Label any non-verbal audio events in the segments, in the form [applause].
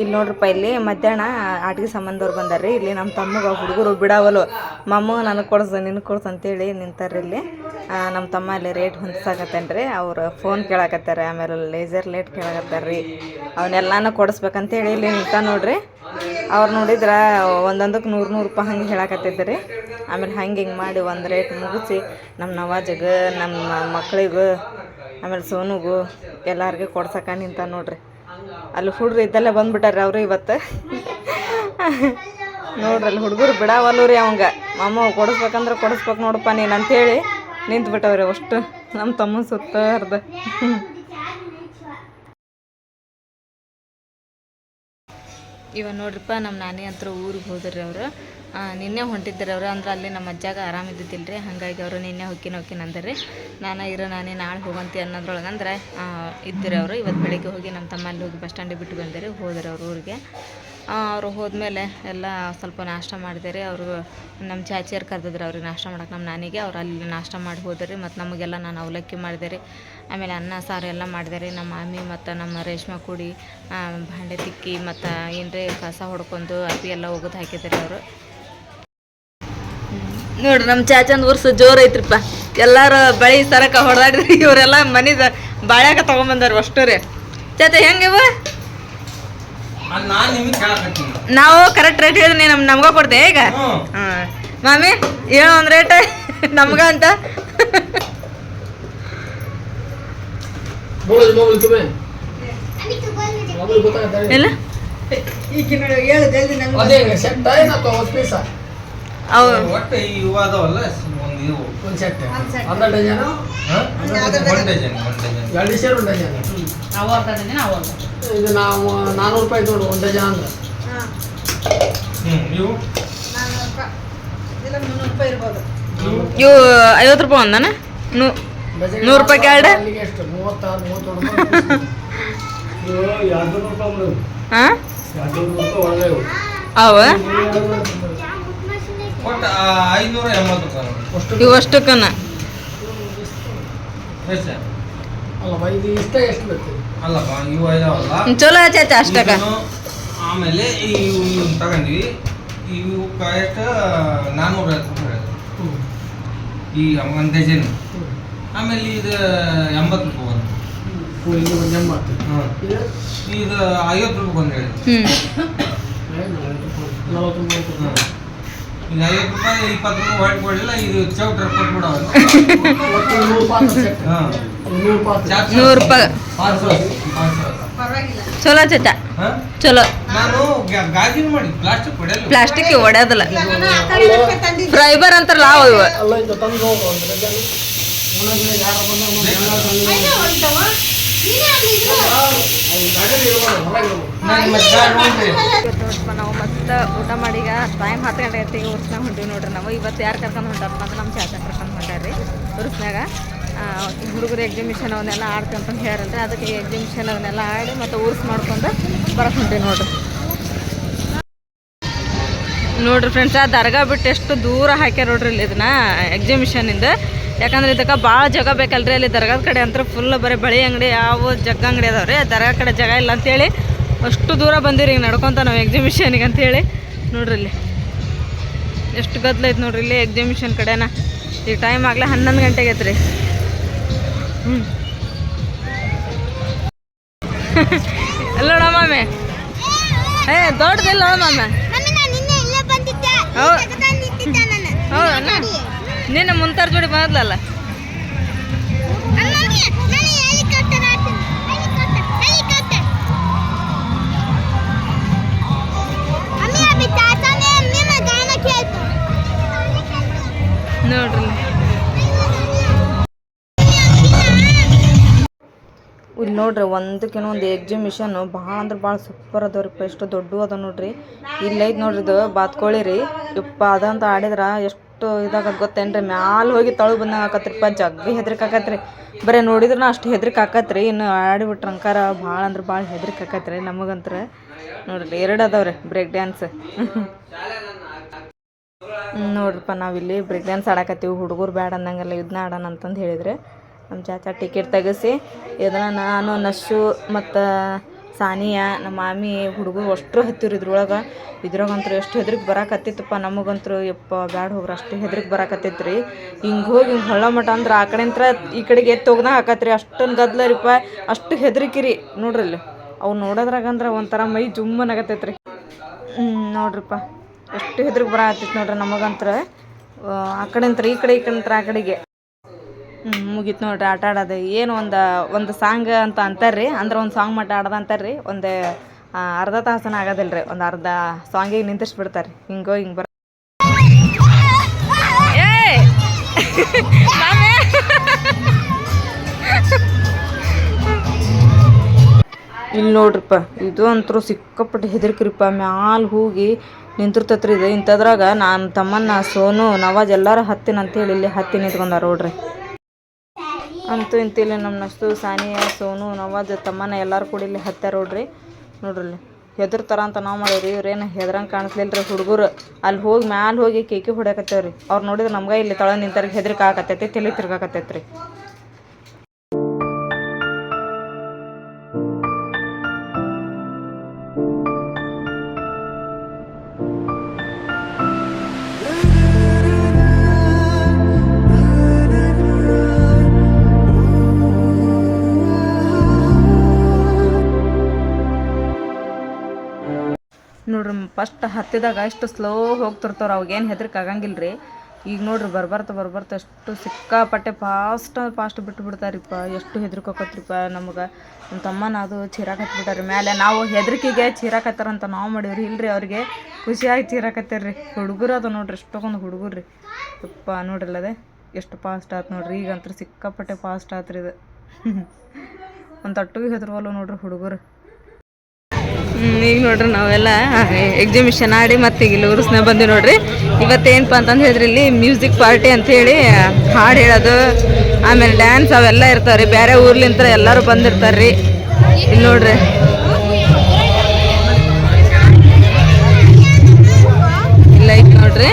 ಇಲ್ಲಿ ನೋಡ್ರಪ್ಪ, ಇಲ್ಲಿ ಮಧ್ಯಾಹ್ನ ಆಟಿಗೆ ಸಂಬಂಧವ್ರು ಬಂದಾರ್ರಿ. ಇಲ್ಲಿ ನಮ್ಮ ತಮ್ಮಗ ಹುಡುಗರು ಬಿಡಾವಲು. ಮಮ್ಮ ನನಗೆ ಕೊಡ್ಸ, ನಿನಗೆ ಕೊಡ್ಸ ಅಂತೇಳಿ ನಿಂತಾರ್ರಿ ಇಲ್ಲಿ. ನಮ್ಮ ತಮ್ಮ ಅಲ್ಲಿ ರೇಟ್ ಹೊಂದ್ಸಾಕತ್ತೇನೆ ರೀ ಅವ್ರು ಫೋನ್ ಕೇಳಾಕತ್ತಾರೆ, ಆಮೇಲೆ ಲೇಸರ್ ಲೇಟ್ ಕೇಳಾಕತ್ತಾರ್ರಿ. ಅವನ್ನೆಲ್ಲಾನು ಕೊಡಿಸ್ಬೇಕಂತೇಳಿ ಇಲ್ಲಿ ನಿಂತ ನೋಡ್ರಿ. ಅವ್ರು ನೋಡಿದ್ರೆ ಒಂದೊಂದಕ್ಕೆ ನೂರು ನೂರು ರೂಪಾಯಿ ಹಂಗೆ ಹೇಳಕತ್ತಿದ್ರಿ. ಆಮೇಲೆ ಹಂಗೆ ಹಿಂಗೆ ಮಾಡಿ ಒಂದು ರೇಟ್ ಮುಗಿಸಿ ನಮ್ಮ ನವಾಜಗ ನಮ್ಮ ಮಕ್ಳಿಗೂ, ಆಮೇಲೆ ಸೋನುಗೂ ಎಲ್ಲರಿಗೂ ಕೊಡ್ಸಕ್ಕ ನಿಂತ ನೋಡ್ರಿ. ಅಲ್ಲಿ ಹುಡ್ರು ಇದ್ದಲ್ಲೇ ಬಂದ್ಬಿಟ್ಟಾರೆ ಅವರು ಇವತ್ತು. ನೋಡ್ರಿ, ಅಲ್ಲಿ ಹುಡುಗರು ಬಿಡಾವಲ್ಲೂ ರೀ ಅವಂಗ. ಮಾಮ ಕೊಡಿಸ್ಬೇಕಂದ್ರೆ ಕೊಡಿಸ್ಬೇಕು ನೋಡಪ್ಪ ನೀನು ಅಂತೇಳಿ ನಿಂತ್ಬಿಟ್ಟವ್ರಿ ಅಷ್ಟು. ನಮ್ಮ ತಮ್ಮ ಸುತ್ತ ಅರ್ಧ ಇವ ನೋಡ್ರಿಪ್ಪ ನಮ್ಮ ನಾನಿ ಹತ್ರ ಊರಿಗೆ ಹೋದ್ರಿ ಅವರು. ನಿನ್ನೆ ಹೊಂಟಿದ್ದಾರೆ ಅವರು. ಅಂದ್ರೆ ಅಲ್ಲಿ ನಮ್ಮ ಅಜ್ಜಾಗ ಆರಾಮಿದ್ದಿದ್ದಿಲ್ಲ ರೀ ಹಾಗಾಗಿ ಅವರು ನಿನ್ನೆ ಹೊಕ್ಕಿನ ಹೊಕ್ಕಿನ ಅಂದರೆ ನಾನು ಇರೋ, ನಾನೇ ನಾಳೆ ಹೋಗಂತಿ ಅನ್ನೋದ್ರೊಳಗೆ ಅಂದ್ರೆ ಇದ್ದಿರಿ ಅವರು. ಇವತ್ತು ಬೆಳಿಗ್ಗೆ ಹೋಗಿ ನಮ್ಮ ತಮ್ಮ ಅಲ್ಲಿ ಹೋಗಿ ಬಸ್ ಸ್ಟ್ಯಾಂಡಿಗೆ ಬಿಟ್ಟು ಬಂದಿರಿ. ಹೋದ್ರಿ ಅವ್ರ ಊರಿಗೆ. ಅವರು ಹೋದ್ಮೇಲೆ ಎಲ್ಲ ಸ್ವಲ್ಪ ನಾಷ್ಟ ಮಾಡಿದೆ ಅವರು ನಮ್ಮ ಚಾಚಿಯರು ಕರೆದಿದ್ರು ಅವ್ರಿಗೆ ನಾಷ್ಟ ಮಾಡೋಕೆ. ನಮ್ಮ ನಾನಿಗೆ, ಅವ್ರು ಅಲ್ಲಿ ನಾಷ್ಟ ಮಾಡಿ ಹೋದ್ರಿ. ಮತ್ತು ನಮಗೆಲ್ಲ ನಾನು ಅವಲಕ್ಕಿ ಮಾಡಿದೆ ಆಮೇಲೆ ಅನ್ನ, ಸಾರು ಎಲ್ಲ ಮಾಡಿದೆ ನಮ್ಮ ಮಾಮಿ ಮತ್ತು ನಮ್ಮ ರೇಷ್ಮೆ ಕೂಡಿ ಭಾಂಡೆ ತಿಕ್ಕಿ ಮತ್ತು ಏನ್ರಿ ಕಸ ಹೊಡ್ಕೊಂಡು ಅಪ್ಪಿ ಎಲ್ಲ ಒಗೆದು ಹಾಕಿದ್ದಾರೆ ಅವರು. ನೋಡ್ರಿ ನಮ್ಮ ಚಾಚಂದ್ ವರ್ಷ ಜೋರ್ ಐತ್ರಿಪ್ಪ. ಎಲ್ಲಾರು ಬಳಿ ಸರಕ ಹೊಡೆದಾಡ್ರಿ ಇವರೆಲ್ಲ ಮನಿದ ಬಾಳ್ಯಾಕ ತಗೊಂಬಂದಾರ ಅಷ್ಟು ರೀ. ಚಾಚ ಹೆಂಗಿವ ನಾವು ಕರೆಕ್ಟ್ ರೇಟ್ ಹೇಳಿದ್ರೆ ನಮ್ ನಮ್ಗ ಕೊಡ್ತೇ ಈಗ? ಹಾಂ. ಮಾಮಿ ಏನೋ ಒಂದು ರೇಟ್ ನಮ್ಗ ಅಂತ. ಇಲ್ಲ? ಅವು ಒಟ್ಟು ನಾವು ನಾನ್ನೂರು ರೂಪಾಯಿ ನೋಡು ಒಂದು ಡಜನ್ ಇವು? ಐವತ್ತು ರೂಪಾಯಿ ಒಂದಾನ? ನೂರು ರೂಪಾಯಿ ಕ್ಯಾರ್ಡ್ ಅವ ಒಟ್ಟು ಐನೂರ ಎಂಬತ್ತು ರೂಪಾಯಿ ಇವು ಅಷ್ಟಕ್ಕನ. ಎಷ್ಟ್? ಅಲ್ಲಪ್ಪ ಇದು ಇಷ್ಟ ಎಷ್ಟು ಬೇಕು ಅಲ್ಲಪ್ಪ ಇವು ಇದಾವಲ್ಲ ಚಲೋ ಚಾಚ ಅಷ್ಟಕ್ಕ. ಇದನ್ನು ಆಮೇಲೆ ಇವು ಇವು ತಗೊಂಡ್ವಿ. ಇವು ಎಷ್ಟು ನಾನ್ನೂರ ಐವತ್ತು ರೂಪಾಯಿ ಹೇಳಿದ್ರು. ಹ್ಞೂ ಈ ಒಂದು ಡಜನ್. ಆಮೇಲೆ ಇದು ಎಂಬತ್ತು ರೂಪಾಯಿ ಒಂದು ಹ್ಞೂ ಇದು ಒಂದು ಇದು? ಇದು ಐವತ್ತು ರೂಪಾಯಿ ಒಂದು ಹೇಳಿದ್ರು. ಹ್ಞೂ ನಲವತ್ತು ರೂಪಾಯಿ. ಈಗ ಐವತ್ತು ರೂಪಾಯಿ ಇಪ್ಪತ್ತು ರೂಪಾಯಿ ಹೊರಗೆ ಕೊಡಲಿಲ್ಲ ಇದು ಚೌಟ್ರ ನೂರು ರೂಪಾಯಿ. ಚಲೋ ಚಲೋ. ನಾನು ಗಾಜಿನ ಮಾಡಿ ಪ್ಲಾಸ್ಟಿಕ್ ಹೊಡೆಯಲ್ಲ. ಪ್ಲಾಸ್ಟಿಕ್ ಫೈಬರ್ ಅಂತಾರಲ್ಲ ಅವು ಇವು. ನಾವು ಮತ್ತೆ ಊಟ ಮಾಡಿ ಈಗ ಟೈಮ್ ಹತ್ತು ಗಂಟೆ ಐತಿ ಊರ್ಸ್ನಾಗ ಹೊಂಟಿವಿ ನೋಡ್ರಿ ನಾವು. ಇವತ್ತು ಯಾರು ಕರ್ಕೊಂಡು ಹೊಂಟಾರಪ್ಪ ಅಂದ್ರೆ ನಮ್ಮ ಚಾಚಾ ಕರ್ಕೊಂಡು ಹೊಂಟಾರ್ರಿ ಉರ್ಸ್ನಾಗ ಹುಡುಗರು ಎಕ್ಸಿಬಿಷನ್ ಅವನ್ನೆಲ್ಲ ಆಡ್ಕೊಂತ ಹೇಳ್ರಿ ಅದಕ್ಕೆ ಎಕ್ಸಿಬಿಷನ್ ಅವನ್ನೆಲ್ಲ ಆಡಿ ಮತ್ತು ಊರ್ಸ್ ಮಾಡ್ಕೊಂಡು ಬರಕ್ಕೆ ಹೊಂಟೀವಿ ನೋಡ್ರಿ. ನೋಡ್ರಿ ಫ್ರೆಂಡ್ಸ್ ಆ ದರ್ಗಾ ಬಿಟ್ಟು ಎಷ್ಟು ದೂರ ಹಾಕ್ಯಾರ ನೋಡ್ರಿ ಇಲ್ಲಿ ಇದನ್ನ ಎಕ್ಸಿಬಿಷನಿಂದ ಯಾಕಂದ್ರೆ ಇದಕ್ಕೆ ಭಾಳ ಜಾಗ ಬೇಕಲ್ರಿ ಅಲ್ಲಿ ದರ್ಗಾದ ಕಡೆ ಅಂತ ಫುಲ್ ಬರೀ ಬಳಿ ಅಂಗಡಿ ಯಾವ ಜಗ್ಗ ಅಂಗಡಿ ಅದಾವ್ರಿ. ರೀ ದರ್ಗಾ ಕಡೆ ಜಾಗ ಇಲ್ಲ ಅಂತೇಳಿ ಅಷ್ಟು ದೂರ ಬಂದಿರಿ ಈಗ ನಡ್ಕೊತ ನಾವು ಎಕ್ಸಿಬಿಷನ್ಗೆ ಅಂತೇಳಿ. ನೋಡ್ರಿ ಇಲ್ಲಿ. ಎಷ್ಟು ಗದ್ಲೈತೆ ನೋಡ್ರಿ ಇಲ್ಲಿ ಎಕ್ಸಿಬಿಷನ್ ಕಡೆನ. ಈಗ ಟೈಮ್ ಆಗಲೇ ಹನ್ನೊಂದು ಗಂಟೆಗೆ ಐತ್ರಿ. ಹ್ಞೂ ಎಲ್ಲ ನೋಡ ಮಾಮೆ. ಏ ದೊಡ್ಡದಿಲ್ಲ ಮಾಮೆ. ಹೌದು? ಹೌದಣ್ಣ ನಿನ್ನ ಮುಂತಾರ ಜೋಡಿ ಬಂದಲ್ಲ ನೋಡ್ರಿ. ಇಲ್ಲಿ ನೋಡ್ರಿ ಒಂದಕ್ಕಿನ ಒಂದು ಎಕ್ಸಿಬಿಷನ್ ಭಾಳ ಅಂದ್ರೆ ಭಾಳ ಸೂಪರ್ ಅದವ್ರಿ ಎಷ್ಟು ದೊಡ್ಡ ಅದ ನೋಡ್ರಿ. ಇಲ್ಲೈತೆ ನೋಡ್ರಿ ಇದು ಬಾತ್ಕೋಳಿ ರೀ. ಇಪ್ಪ ಅದಂತ ಆಡಿದ್ರ ಎಷ್ಟು ಇದಾಗತ್ ಗೊತ್ತೇನ್ರಿ ಮ್ಯಾಲ ಹೋಗಿ ತಳಗ್ ಬಂದಂಗೆ ಆಕತ್ರಿಪ್ಪ, ಜಗ್ಗಿ ಹೆದ್ರಿಕೆ ಆಕತ್ರಿ ಬರೀ ನೋಡಿದ್ರೆ ಅಷ್ಟು ಹೆದ್ರಿಕೆ ಆಕತ್ರಿ ಇನ್ನು ಆಡಿಬಿಟ್ರಂಕಾರ ಭಾಳ ಅಂದ್ರೆ ಭಾಳ ಹೆದ್ರಿಕೆ ಆಕತ್ರಿ ನಮಗಂತ್ರ. ನೋಡ್ರಿ, ಎರಡು ಅದಾವ್ರಿ ಬ್ರೇಕ್ ಡ್ಯಾನ್ಸ್ ನೋಡ್ರಿಪ್ಪ ನಾವಿಲ್ಲಿ ಬ್ರೇಕ್ ಡ್ಯಾನ್ಸ್ ಆಡಕತ್ತೀವಿ, ಹುಡುಗರು ಬೇಡ ಅನ್ನಂಗೆಲ್ಲ ಇದನ್ನ ಆಡೋಣ ಅಂತಂದು ಹೇಳಿದ್ರೆ. ನಮ್ಮ ಚಾಚಾ ಟಿಕೆಟ್ ತೆಗೆಸಿ, ಇದನ್ನ ನಾನು, ನಶು ಮತ್ತು ಸಾನಿಯಾ ನಮ್ಮ ಮಾಮಿ ಹುಡುಗರು ಅಷ್ಟು ಹತ್ತಿರ ಇದ್ರೊಳಗೆ ಇದ್ರಾಗಂತೂ ಎಷ್ಟು ಹೆದ್ರಿಕೆ ಬರಾಕತ್ತಿತ್ತಪ್ಪ ನಮಗಂತೂ ಯಪ್ಪ ಬ್ಯಾಡ ಹೋಗ್ರಿ ಅಷ್ಟು ಹೆದ್ರಿಕೆ ಬರಾಕತ್ತೈತೆ ರೀ ಹಿಂಗೆ ಹೋಗಿ ಹಿಂಗೆ ಹೊಳ್ಳ ಮಟ ಅಂದ್ರೆ ಆ ಕಡೆಂತ್ರ ಈ ಕಡೆಗೆ ಎತ್ತು ಹೋಗ್ದಂಗೆ ಆಕತ್ರಿ. ಅಷ್ಟೊಂದು ಗದ್ಲರಿಪ್ಪ ಅಷ್ಟು ಹೆದ್ರಿಕೆ ನೋಡ್ರಿ ಅಲ್ಲಿ. ಅವು ನೋಡೋದ್ರಾಗಂದ್ರೆ ಒಂಥರ ಮೈ ಜುಮ್ಮನಾಗತ್ತೈತೆ ರೀ ನೋಡ್ರಿಪ್ಪ. ಎಷ್ಟು ಹೆದ್ರಿಗೆ ಬರಾಕತ್ತಿತ್ತು ನೋಡ್ರಿ ನಮಗಂತ್ರ. ಆ, ಕಡೆ ಕಡೆಂತ್ರ ಈ ಕಡೆ ಈ ಕಡೆಂತ್ರ ಆ ಕಡೆಗೆ. ಮುಗೀತು ನೋಡ್ರಿ, ಆಟ ಆಡೋದು. ಏನು ಒಂದು ಒಂದು ಸಾಂಗ್ ಅಂತ ಅಂತಾರ್ರಿ, ಅಂದ್ರೆ ಒಂದು ಸಾಂಗ್ ಮಟ್ಟ ಆಡೋದು ಅಂತಾರ್ರಿ. ಒಂದು ಅರ್ಧ ತಾಸನ ಆಗೋದಿಲ್ಲ ರೀ ಒಂದು ಅರ್ಧ ಸಾಂಗಿಗೆ ನಿಂತಿಸ್ಬಿಡ್ತಾರೆ ಹಿಂಗೋ, ಹಿಂಗೆ ಬರ ಇಲ್ಲಿ ನೋಡ್ರಿಪ್ಪ, ಇದು ಅಂತೂ ಸಿಕ್ಕಾಪಟ್ಟೆ ಹೆದರ್ಕ್ರಿಪ್ಪ. ಮ್ಯಾಲ ಹೋಗಿ ನಿಂತಿರ್ತತ್ರಿ ಇದು. ಇಂಥದ್ರಾಗ ನಾನು ತಮ್ಮನ್ನ ಸೋನು, ನವಾಜ್ ಎಲ್ಲರೂ ಹತ್ತಿನ ಅಂತೇಳಿ ಇಲ್ಲಿ ಹತ್ತಿ ನಿಂತ್ಕೊಂಡಾರ ನೋಡ್ರಿ. ಅಂತೂ ಇಂತಿಲ್ಲ ನಮ್ಮ ನಷ್ಟು ಸಾನಿಯಾ, ಸೋನು, ನವಾಜ್ ತಮ್ಮನ ಎಲ್ಲರೂ ಕೂಡ ಇಲ್ಲಿ ಹತ್ತಾರ ನೋಡ್ರಿ. ನೋಡ್ರಿ ಹೆದ್ರ ಹೆದರ್ತಾರ ಅಂತ ನಾವು ಮಾಡೀವ್ರಿ. ಇವ್ರೇನು ಹೆದ್ರಂಗೆ ಕಾಣಿಸ್ಲಿಲ್ಲ ರೀ ಹುಡುಗರು. ಅಲ್ಲಿ ಹೋಗಿ ಮ್ಯಾಲ ಹೋಗಿ ಕೇಕಿ ಹೊಡ್ಯಾಕತ್ತೇವ್ರಿ. ಅವ್ರು ನೋಡಿದ್ರೆ ನಮ್ಗೆ ಇಲ್ಲಿ ತಳ ನಿಂತಾರ ಹೆದರಿಕೆ ಆಕತ್ತೈತಿ ತಲೆ ತಿರ್ಗಾಕತ್ತೈತ್ರಿ. ಫಸ್ಟ್ ಹತ್ತಿದಾಗ ಎಷ್ಟು ಸ್ಲೋ ಹೋಗ್ತಿರ್ತಾವೆ ಅವಾಗೇನು ಹೆದರಿಕೆ ಆಗಂಗಿಲ್ಲ ರೀ ಈಗ ನೋಡ್ರಿ ಬರ್ಬಾರ್ದು ಬರ್ಬರ್ತ ಎಷ್ಟು ಸಿಕ್ಕಾಪಟ್ಟೆ ಫಾಸ್ಟ್ ಫಾಸ್ಟ್ ಬಿಟ್ಟು ಬಿಡ್ತಾರಿಪ್ಪ ಎಷ್ಟು ಹೆದರ್ಕೋಕತ್ರಿಪ್ಪ ನಮಗೆ. ನಮ್ಮ ತಮ್ಮನ ಅದು ಚೀರಾಕತ್ಬಿಟ್ಟಾರಿ ಮೇಲೆ ನಾವು ಹೆದರಿಕೆಗೆ ಚೀರಾಕತ್ತಾರಂತ ನಾವು ಮಾಡೀವ್ರಿ. ಇಲ್ರಿ ಅವ್ರಿಗೆ ಖುಷಿಯಾಗಿ ಚೀರಾಕತ್ತಾರ್ರಿ. ಹುಡುಗರು ಅದು ನೋಡ್ರಿ ಎಷ್ಟೊಂದು ಹುಡುಗರು ರೀ ಯಪ್ಪ, ನೋಡ್ರಲ್ಲ ಅದೇ. ಎಷ್ಟು ಫಾಸ್ಟ್ ಆತು ನೋಡ್ರಿ. ಈಗಂತೂ ಸಿಕ್ಕಾಪಟ್ಟೆ ಫಾಸ್ಟ್ ಆತ್ರಿ ಇದು. [laughs] ಒಂದು ತಟ್ಟಿಗೆ ಹೆದ್ರವಲ್ಲ ನೋಡ್ರಿ ಹುಡುಗರು. ಈಗ ನೋಡ್ರಿ ನಾವೆಲ್ಲ ಎಕ್ಸಿಬಿಷನ್ ಆಡಿ ಮತ್ತೆ ಈಗ ಇಲ್ಲಿ ಉರ್ಸ್ನ ಬಂದ್ವಿ ನೋಡ್ರಿ. ಇವತ್ತೇನಪ್ಪ ಅಂತಂದು ಹೇಳಿದ್ರಿ ಇಲ್ಲಿ ಮ್ಯೂಸಿಕ್ ಪಾರ್ಟಿ ಅಂತ ಹೇಳಿ ಹಾಡು ಹೇಳೋದು, ಆಮೇಲೆ ಡ್ಯಾನ್ಸ್ ಅವೆಲ್ಲ ಇರ್ತಾವ್ರಿ. ಬೇರೆ ಊರ್ಲಿಂತ ಎಲ್ಲರೂ ಬಂದಿರ್ತಾರ್ರಿ. ಇಲ್ಲಿ ನೋಡ್ರಿ. ಈಗ ನೋಡ್ರಿ.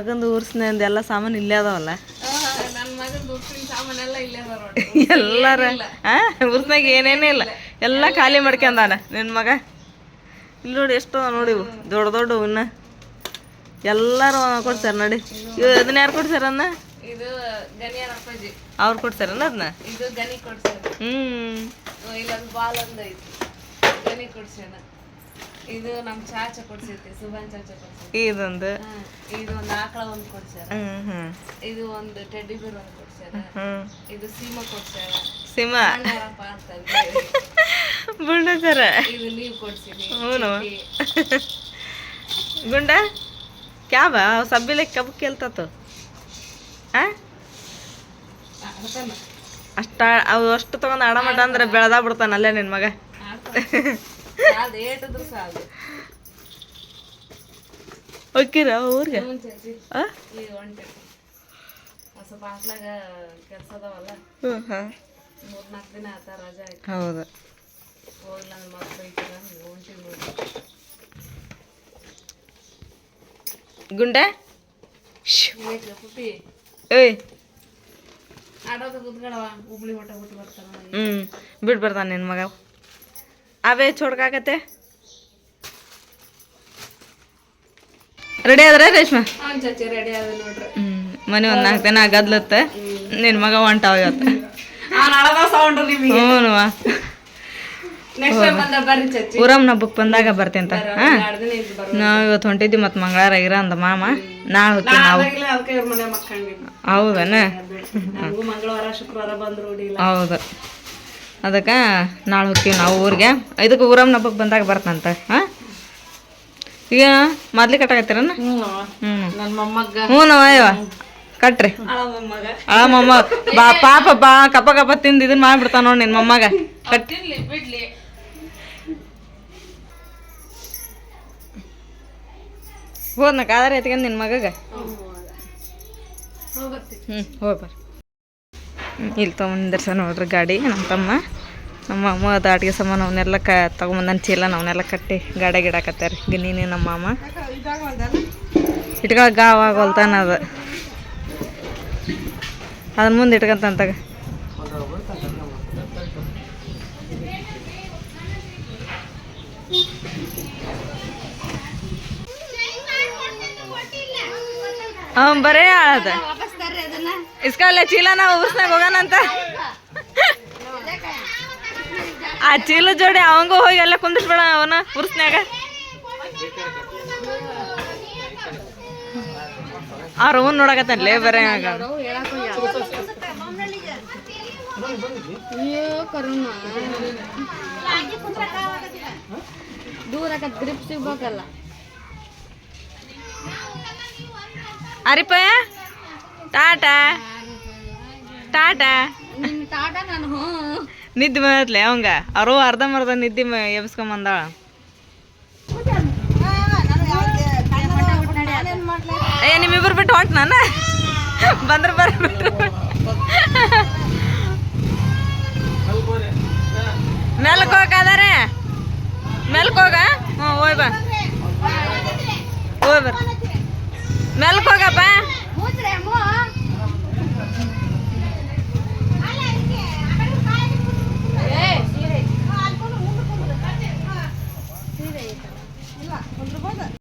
ಮಗಂದು ಊರ್ಸ್ನ ಎಲ್ಲ ಸಾಮಾನು ಇಲ್ಲೇ ಅದಾವಲ್ಲ? ಎಲ್ಲಾರ ಊರ್ಸ್ನಾಗ ಏನೇನೇ ಇಲ್ಲ. ಎಲ್ಲ ಖಾಲಿ ಮಾಡ್ಕೊಂಡಾನ ನಿನ್ನ ಮಗ. ಇಲ್ಲಿ ನೋಡಿ ಎಷ್ಟು ನೋಡಿ ದೊಡ್ಡ ದೊಡ್ಡ ಇನ್ನ ಎಲ್ಲಾರು ಕೊಡ್ತಾರ ನೋಡಿ. ಇವ್ ಅದನ್ನ ಯಾರು ಕೊಡ್ತಾರ ಅನ್ನ? ಅವ್ರು ಕೊಡ್ಸಾರನ್ನ ಅದನ್ನ ಹ್ಮ್. ಇದು ನಮ್ಮ ಚಾಚ ಕೊಡ್ಸಿರ್ತೀವಿ ಸುಭಾನ್ ಚಾಚ ಕೊಡ್ಸಿರ್ತೀವಿ. ಇದೊಂದು. ಇದು ಒಂದು ಆಕಳ ಒಂದು ಕೊಡ್ಸ್ಯಾರ. ಇದು ಒಂದು ಟೆಡ್ಡಿ ಬೇರ್ ಒಂದು ಕೊಡ್ಸ್ಯಾರ. ಇದು ಸೀಮ ಕೊಡ್ಸ್ಯಾರ. ಹೇಳಿ. ಬುಲ್ಡೋಸರ [laughs] ಇದು ನೀವು ಕೊಡ್ಸಿರಿ. ಹ್ಞೂ ಗುಂಡ ಕ್ಯಾಬ ಸಬ್ಬಿಲೆ ಕಬ್ಬು ಕೇಳ್ತಾತು ಆ? ಅಷ್ಟ ಅವು ಅಷ್ಟು ತಗೊಂಡು ಆಡ ಮಟ ಅಂದ್ರೆ ಬೆಳೆದಾ ಬಿಡ್ತಾನಲ್ಲೇ ನಿನ್ನ ಮಗ. [laughs] ಏಟಿದ್ರು ಸಾಕು ಹೋಗಿರ ಊರಿಗೆ? ಸ್ವಲ್ಪ ಹಾಸ್ಲಾಗ ಕೆಲಸ ಅದಾವಲ್ಲ? ಮೂರ್ನಾಲ್ಕು ದಿನ ಆತ ರಜಾ ಆಯ್ತು. ಹೌದು. ಹೋಗ್ಲ ಮತ್ತೆ ಬೈತಾರ ಹೊಂಟಿವಿ ನೋಡಿ. ಗುಂಡ? ಪುಟ್ಟಿ ಏಯ್. ಆಡೋದು ಕುತ್ಕೊಳವ ಹುಬ್ಳಿ ಹೊಟ್ಟ ಬಿಟ್ಟು ಬರ್ತಾನ. ಹ್ಞೂ ಬಿಟ್ಟು ಬರ್ತಾನೆ ನಿನ್ನ ಮಗ. ಅವೇ ಚೋಡ್ಕಾಗತ್ತೆ ರೆಡಿ ಆದ್ರೆ ರೇಷ್ಮಾ? ರೆಡಿ ಆದ ನೋಡ್ರಿ. ಮನೆ ಒಂದ್ ನಾಲ್ಕು ದಿನ ಆಗದ್ಲತ್ತೆ ನಿನ್ ಮಗ ಒಂಟ ಇವತ್ತು ಆ ನಾಳದ ನಿಮಗೆ. ಹ್ಞೂ ನೆಕ್ಸ್ಟ್ ಟೈಮ್ ಬಂದ ಬರ್ರಿ ಚಾಚಿ. ಊರಮ್ಮ ಹಬ್ಬಕ್ಕೆ ಬಂದಾಗ ಬರ್ತೇಂತ ನಾವು ಇವತ್ತು ಹೊಂಟಿದ್ವಿ ಮತ್ತು ಮಂಗಳವಾರ ಇರ ಅಂದ ಮಾಮ. ನಾಳೆ ಹೋಗ್ತೀನಿ ನಾವು. ಹೌದನ? ಹೌದು. ಅದಕ್ಕೆ ನಾಳೆ ಹೋಗ್ತೀವಿ ನಾವು ಊರಿಗೆ. ಇದಕ್ಕೆ ಊರಮ್ಮ ಹಬ್ಬಕ್ಕೆ ಬಂದಾಗ ಬರ್ತಂತ. ಹಾಂ? ಈಗ ಮೊದ್ಲು ಕಟ್ಟಾಕತ್ತೀರನ್ನ ಹ್ಞೂ ಅಯ್ಯವ ಕಟ್ರಿ. ಅಳ ಆ ಮೊಮ್ಮ ಬಾ ಪಾಪ ಬಾ ಕಪ್ಪ ಕಪ್ಪ ತಿಂದು ಇದನ್ನ ಮಾಡ್ಬಿಡ್ತಾನ ನೋಡಿ ನಿನ್ನ ಮೊಮ್ಮಗ. ಕಟ್ಟಿ ಹೋದ್ನ ಕಾದಾರ ಎತ್ಕೊಂಡು ನಿನ್ನ ಮಗಗ? ಹ್ಞೂ ಹೋಗ್ಬಾರ ಇಲ್ಲಿ ತೊಗೊಂಡಿರ್ಸ ನೋಡ್ರಿ ಗಾಡಿ, ನಮ್ಮ ತಮ್ಮ. ನಮ್ಮ ಅಮ್ಮ ಅದು ಅಡುಗೆ ಸಾಮಾನು ಅವನ್ನೆಲ್ಲ ಕ ತೊಗೊಂಬಂದನ್ ಚೀಲ ಅವನ್ನೆಲ್ಲ ಕಟ್ಟಿ ಗಾಡಿ ಗಿಡಾಕತ್ತಾರ ನೀನು ನಮ್ಮ ಮಾಮ. ಇಟ್ಕೊಳಕ್ ಗಾವ ಹೊಲ್ತಾನ ಅದು. ಅದನ್ನ ಮುಂದೆ ಇಟ್ಕೊಂತಂತಾಗ ಅವನ್ ಬರೇ ಆಳದ ಚೀಲ ನಾವು ಉರ್ಸ್ನಾಗ ಹೋಗೋಣಂತ ಆ ಚೀಲ ಜೋಡಿ ಅವಂಗ ಹೋಗಿ ಎಲ್ಲ ಕುಂದಿಸ್ಬೇಡ ಅವನ ಉರ್ಸ್ನಾಗ ಅವ್ರ ಅವನ್ ನೋಡಕತ್ತನ್ಲೇ ಬರೇ ಆಗ ದೂರ ಗ್ರಿಪ್ ಸಿಗ್ಬೇಕಲ್ಲ ಅರಿಪ ಟಾಟಾ. ಟಾಟಾ. ನಿದ್ದೆ ಬಂದತ್ಲೆ ಅವಂಗ. ಅವರು ಅರ್ಧಂಬರ್ಧ ನಿದ್ದೆ ಎಬ್ಸ್ಕೊಂಬಂದಾಳ. ಏ ನಿಮ್ಮಿಬ್ರು ಬಿಟ್ಟು ಹೊಂಟ್ ನಾನು? ಬಂದ್ರೆ ಬರ ಮೆಲ್ಕ್ ಹೋಗಾದಾರೆ ಮೆಲ್ಕ್ ಹೋಗ? ಹ್ಞೂ ಹೋಯ್ ಬಾ. ಹೋಯ್ ಬರ್ ಮೆಲ್ಕ್ ಹೋಗಪ್ಪ.